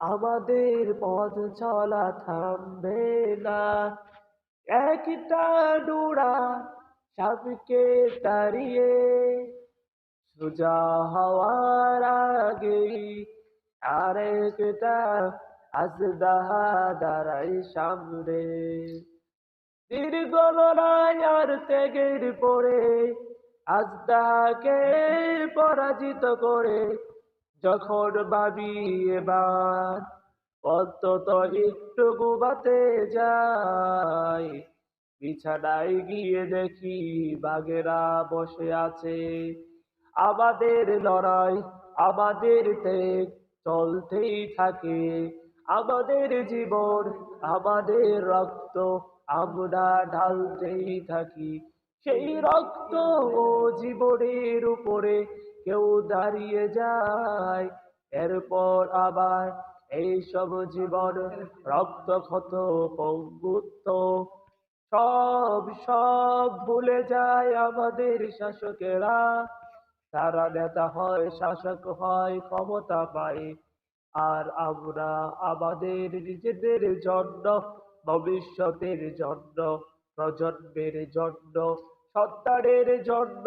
আমাদের পথ চলা থামবে না। একটা ডোরা সাপকে তাড়িয়ে সোজা হওয়ার আগেই আরেকটা আজদাহা দাঁড়াই সামনে। দীর্ঘ আর ত্যাগের পরে আজদাকে পরাজিত করে যখন ভাবি এবার, অন্তত একটু ঘুমাতে যাই। বিছানায় গিয়ে দেখি বাঘেরা বসে আছে। আমাদের লড়াই, আমাদের ত্যাগ চলতেই থাকে। আমাদের জীবন, আমাদের রক্ত আমরা ঢালতেই থাকি। সেই রক্ত ও জীবনের উপরে কেউ দাঁড়িয়ে যায়। এরপর আবার এই সব জীবন রক্ত, ক্ষত, পঙ্গুত্ব, সব সব ভুলে যায় আমাদের শাসকেরা। তারা নেতা হয়, শাসক হয়, ক্ষমতা পায়। আর আমরা আমাদের নিজেদের জন্য, ভবিষ্যতের জন্য, প্রজন্মের জন্য সন্তানের জন্য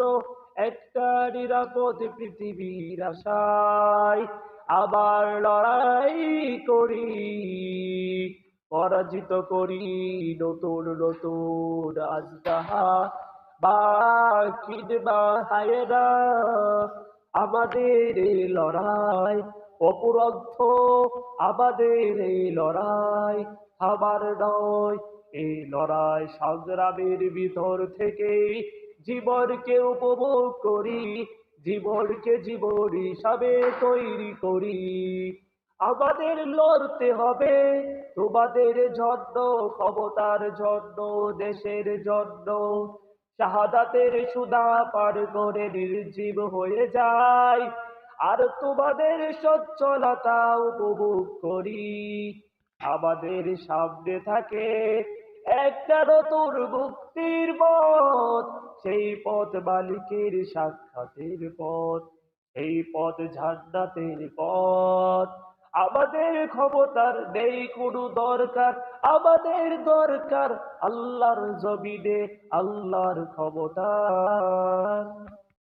একটা নিরাপদ পৃথিবীর আশায় আবার লড়াই করি, পরাজিত করি নতুন নতুন আজদাহা বা হায়রা আমাদের লড়াই অপুরদ্ধ, আমাদের লড়াই আমার নয় এই লড়াই সংগ্রামের ভিতর থেকে জীবনকে উপভোগ করি, জীবনকে জীবন হিসাবে তৈরি করি। আমাদের লড়তে হবে, তোমাদের জন্য ক্ষমতার জন্য দেশের জন্য শাহাদাতের সুদা পার করে নির্জীব হয়ে যায় আর তোমাদের সচ্ছলতা উপভোগ করি। আমাদের সামনে থাকে একটা নতুন মুক্তির পথ, সেই পথ মালিকের সাক্ষাতের পথ এই পথ ঝান্ডাতের পথ। আমাদের ক্ষমতার নেই কোনো দরকার, আমাদের দরকার আল্লাহর জমিনে আল্লাহর ক্ষমতা।